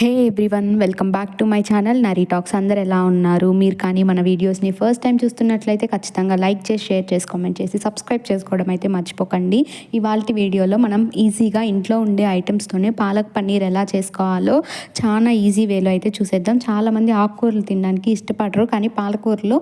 Hey everyone welcome back to my channel Nari talks. అందరు ఎలా ఉన్నారు? మీరు కానీ మన వీడియోస్ని ఫస్ట్ టైం చూస్తున్నట్లయితే ఖచ్చితంగా లైక్ చేసి షేర్ చేసి కామెంట్ చేసి సబ్స్క్రైబ్ చేసుకోవడం అయితే మర్చిపోకండి. ఇవాళ వీడియోలో మనం ఈజీగా ఇంట్లో ఉండే ఐటమ్స్తోనే పాలక్ పన్నీర్ ఎలా చేసుకోవాలో చాలా ఈజీ వేలో అయితే చూసేద్దాం. చాలామంది ఆకుకూరలు తినడానికి ఇష్టపడరు కానీ పాలకూరలో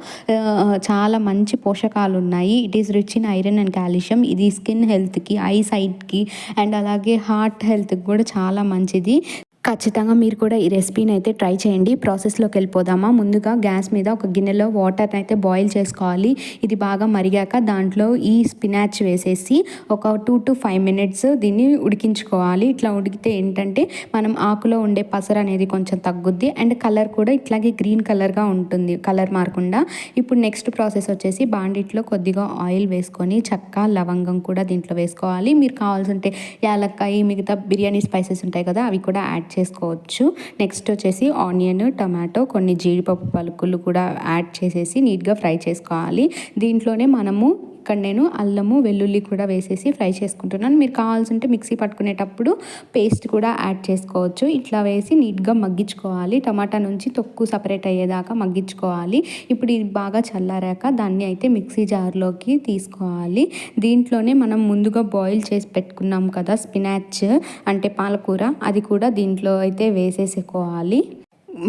చాలా మంచి పోషకాలు ఉన్నాయి. It is rich in iron and calcium ఇది స్కిన్ హెల్త్కి ఐ సైట్కి అండ్ అలాగే హార్ట్ హెల్త్కి కూడా చాలా మంచిది. ఖచ్చితంగా మీరు కూడా ఈ రెసిపీని అయితే ట్రై చేయండి. ప్రాసెస్లోకి వెళ్ళిపోదామా? ముందుగా గ్యాస్ మీద ఒక గిన్నెలో వాటర్ అయితే బాయిల్ చేసుకోవాలి. ఇది బాగా మరిగాక దాంట్లో ఈ స్పినాచ్ వేసేసి ఒక టూ టు ఫైవ్ మినిట్స్ దీన్ని ఉడికించుకోవాలి. ఇట్లా ఉడికితే ఏంటంటే మనం ఆకులో ఉండే పసరు అనేది కొంచెం తగ్గుద్ది. అండ్ కలర్ కూడా ఇట్లాగే గ్రీన్ కలర్గా ఉంటుంది కలర్ మారకుండా. ఇప్పుడు నెక్స్ట్ ప్రాసెస్ వచ్చేసి బాండిట్లో కొద్దిగా ఆయిల్ వేసుకొని చక్క లవంగం కూడా దీంట్లో వేసుకోవాలి. మీరు కావాల్సి ఉంటే యాలక్కాయ మిగతా బిర్యానీ స్పైసెస్ ఉంటాయి కదా అవి కూడా యాడ్ చేసుకోవచ్చు. నెక్స్ట్ వచ్చేసి ఆనియన్ టమాటో కొన్ని జీడిపప్పు పలుకులు కూడా యాడ్ చేసేసి నీట్గా ఫ్రై చేసుకోవాలి. దీంట్లోనే మనము ఇక్కడ నేను అల్లము వెల్లుల్లి కూడా వేసేసి ఫ్రై చేసుకుంటున్నాను. మీరు కావాల్సింటే మిక్సీ పట్టుకునేటప్పుడు పేస్ట్ కూడా యాడ్ చేసుకోవచ్చు. ఇట్లా వేసి నీట్గా మగ్గించుకోవాలి. టమాటా నుంచి తొక్కు సపరేట్ అయ్యేదాకా మగ్గించుకోవాలి. ఇప్పుడు ఇది బాగా చల్లారాక దాన్ని అయితే మిక్సీ జార్లోకి తీసుకోవాలి. దీంట్లోనే మనం ముందుగా బాయిల్ చేసి పెట్టుకున్నాం కదా స్పినాచ్ అంటే పాలకూర అది కూడా దీంట్లో అయితే వేసేసుకోవాలి.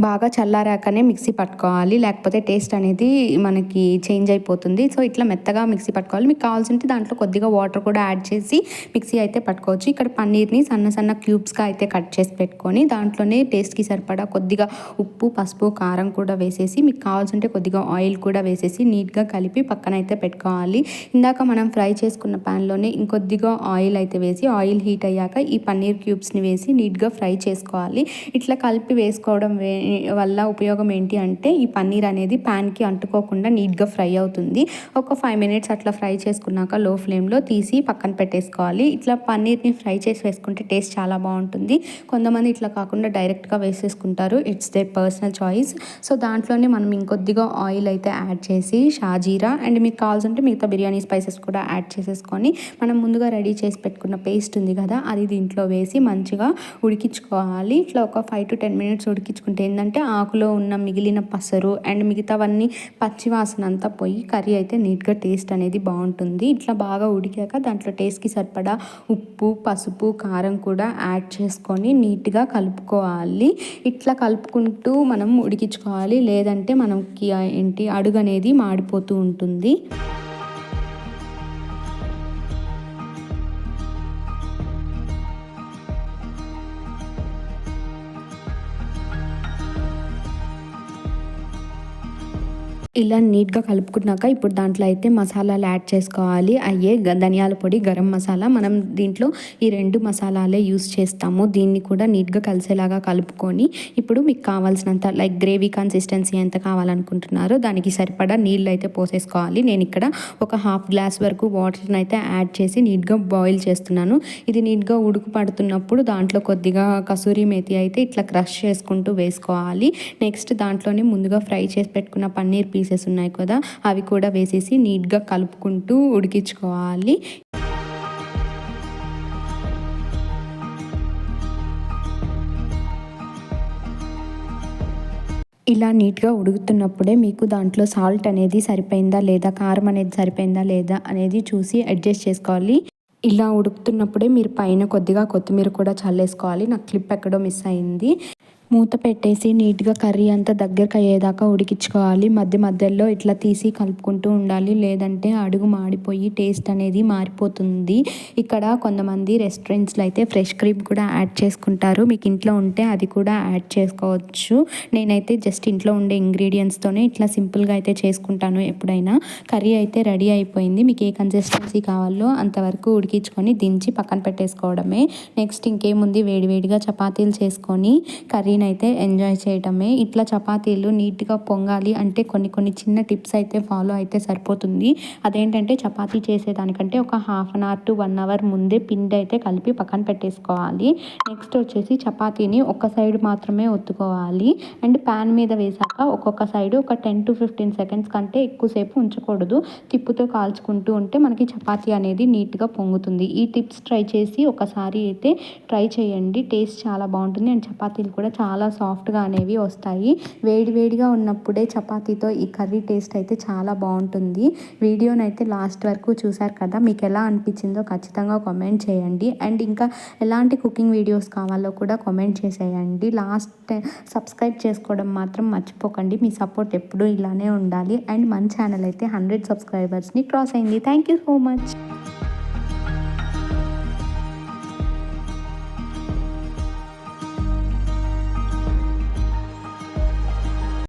బాగా చల్లారాకనే మిక్సీ పట్టుకోవాలి. లేకపోతే టేస్ట్ అనేది మనకి చేంజ్ అయిపోతుంది. సో ఇట్లా మెత్తగా మిక్సీ పట్టుకోవాలి. మీకు కావాల్సింటే దాంట్లో కొద్దిగా వాటర్ కూడా యాడ్ చేసి మిక్సీ అయితే పట్టుకోవచ్చు. ఇక్కడ పన్నీర్ని సన్న సన్న క్యూబ్స్గా అయితే కట్ చేసి పెట్టుకొని దాంట్లోనే టేస్ట్కి సరిపడా కొద్దిగా ఉప్పు పసుపు కారం కూడా వేసేసి మీకు కావాల్సింటే కొద్దిగా ఆయిల్ కూడా వేసేసి నీట్గా కలిపి పక్కన అయితే పెట్టుకోవాలి. ఇందాక మనం ఫ్రై చేసుకున్న ప్యాన్లోనే ఇంకొద్దిగా ఆయిల్ అయితే వేసి ఆయిల్ హీట్ అయ్యాక ఈ పన్నీర్ క్యూబ్స్ని వేసి నీట్గా ఫ్రై చేసుకోవాలి. ఇట్లా కలిపి వేసుకోవడం వే వల్ల ఉపయోగం ఏంటి అంటే ఈ పన్నీర్ అనేది ప్యాన్కి అంటుకోకుండా నీట్గా ఫ్రై అవుతుంది. ఒక ఫైవ్ మినిట్స్ అట్లా ఫ్రై చేసుకున్నాక లో ఫ్లేమ్లో తీసి పక్కన పెట్టేసుకోవాలి. ఇట్లా పన్నీర్ని ఫ్రై చేసి వేసుకుంటే టేస్ట్ చాలా బాగుంటుంది. కొంతమంది ఇట్లా కాకుండా డైరెక్ట్గా వేసేసుకుంటారు. It's the personal choice. So దాంట్లోనే మనం ఇంకొద్దిగా ఆయిల్ అయితే యాడ్ చేసి షాజీరా అండ్ మీకు కావాల్సింటే మిగతా బిర్యానీ స్పైసెస్ కూడా యాడ్ చేసేసుకొని మనం ముందుగా రెడీ చేసి పెట్టుకున్న పేస్ట్ ఉంది కదా అది దీంట్లో వేసి మంచిగా ఉడికించుకోవాలి. ఇట్లా ఒక ఫైవ్ టు టెన్ మినిట్స్ ఉడికించుకుంటే ఏంటంటే ఆకులో ఉన్న మిగిలిన పసరు అండ్ మిగతావన్నీ పచ్చివాసన అంతా పోయి కర్రీ అయితే నీట్గా టేస్ట్ అనేది బాగుంటుంది. ఇట్లా బాగా ఉడికాక దాంట్లో టేస్ట్కి సరిపడా ఉప్పు పసుపు కారం కూడా యాడ్ చేసుకొని నీట్గా కలుపుకోవాలి. ఇట్లా కలుపుకుంటూ మనం ఉడికించుకోవాలి. లేదంటే మనకి ఏంటి అడుగు అనేది మాడిపోతూ ఉంటుంది. ఇలా నీట్గా కలుపుకున్నాక ఇప్పుడు దాంట్లో అయితే మసాలాలు యాడ్ చేసుకోవాలి. అయ్యే ధనియాల పొడి గరం మసాలా మనం దీంట్లో ఈ రెండు మసాలాలే యూస్ చేస్తాము. దీన్ని కూడా నీట్గా కలిసేలాగా కలుపుకొని ఇప్పుడు మీకు కావాల్సినంత లైక్ గ్రేవీ కన్సిస్టెన్సీ ఎంత కావాలనుకుంటున్నారో దానికి సరిపడా నీళ్ళు అయితే పోసేసుకోవాలి. నేను ఇక్కడ ఒక హాఫ్ గ్లాస్ వరకు వాటర్ని అయితే యాడ్ చేసి నీట్గా బాయిల్ చేస్తున్నాను. ఇది నీట్గా ఉడుకు పడుతున్నప్పుడు దాంట్లో కొద్దిగా కసూరి మేతి అయితే ఇట్లా క్రష్ చేసుకుంటూ వేసుకోవాలి. నెక్స్ట్ దాంట్లోనే ముందుగా ఫ్రై చేసి పెట్టుకున్న పన్నీర్ పీసెస్ ఉన్నాయి కదా అవి కూడా వేసేసి నీట్గా కలుపుకుంటూ ఉడికించుకోవాలి. ఇలా నీట్గా ఉడుకుతున్నప్పుడే మీకు దాంట్లో సాల్ట్ అనేది సరిపోయిందా లేదా కారం అనేది సరిపోయిందా లేదా అనేది చూసి అడ్జస్ట్ చేసుకోవాలి. ఇలా ఉడుకుతున్నప్పుడే మీరు పైన కొద్దిగా కొత్తిమీర కూడా చల్లేసుకోవాలి. నాకు క్లిప్ ఎక్కడో మిస్ అయింది. మూత పెట్టేసి నీట్గా కర్రీ అంతా దగ్గరకు అయ్యేదాకా ఉడికించుకోవాలి. మధ్య మధ్యలో ఇట్లా తీసి కలుపుకుంటూ ఉండాలి. లేదంటే అడుగు మాడిపోయి టేస్ట్ అనేది మారిపోతుంది. ఇక్కడ కొంతమంది రెస్టారెంట్స్లో అయితే ఫ్రెష్ క్రీమ్ కూడా యాడ్ చేసుకుంటారు. మీకు ఇంట్లో ఉంటే అది కూడా యాడ్ చేసుకోవచ్చు. నేనైతే జస్ట్ ఇంట్లో ఉండే ఇంగ్రీడియంట్స్తోనే ఇట్లా సింపుల్గా అయితే చేసుకుంటాను ఎప్పుడైనా. కర్రీ అయితే రెడీ అయిపోయింది. మీకు ఏ కన్సిస్టెన్సీ కావాలో అంతవరకు ఉడికించుకొని దించి పక్కన పెట్టేసుకోవడమే. నెక్స్ట్ ఇంకేముంది? వేడివేడిగా చపాతీలు చేసుకొని కర్రీ అయితే ఎంజాయ్ చేయటమే. ఇట్లా చపాతీలు నీట్గా పొంగాలి అంటే కొన్ని కొన్ని చిన్న టిప్స్ అయితే ఫాలో అయితే సరిపోతుంది. అదేంటంటే చపాతీ చేసేదానికంటే ఒక half an hour to one hour ముందే పిండి అయితే కలిపి పక్కన పెట్టేసుకోవాలి. నెక్స్ట్ వచ్చేసి చపాతీని ఒక సైడ్ మాత్రమే ఒత్తుకోవాలి. అండ్ ప్యాన్ మీద వేసాక ఒక్కొక్క సైడ్ ఒక టెన్ టు ఫిఫ్టీన్ సెకండ్స్ కంటే ఎక్కువసేపు ఉంచకూడదు. తిప్పుతో కాల్చుకుంటూ ఉంటే మనకి చపాతీ అనేది నీట్గా పొంగుతుంది. ఈ టిప్స్ ట్రై చేసి ఒకసారి అయితే ట్రై చేయండి. టేస్ట్ చాలా బాగుంటుంది. అండ్ చపాతీలు కూడా చాలా చాలా సాఫ్ట్గా అనేవి వస్తాయి. వేడివేడిగా ఉన్నప్పుడే చపాతీతో ఈ కర్రీ టేస్ట్ అయితే చాలా బాగుంటుంది. వీడియోని అయితే లాస్ట్ వరకు చూసారు కదా మీకు ఎలా అనిపించిందో ఖచ్చితంగా కామెంట్ చేయండి. అండ్ ఇంకా ఎలాంటి కుకింగ్ వీడియోస్ కావాలో కూడా కామెంట్ చేసేయండి. లాస్ట్ సబ్స్క్రైబ్ చేసుకోవడం మాత్రం మర్చిపోకండి. మీ సపోర్ట్ ఎప్పుడూ ఇలానే ఉండాలి. అండ్ మన ఛానల్ అయితే హండ్రెడ్ సబ్స్క్రైబర్స్ని క్రాస్ అయింది. Thank you so much.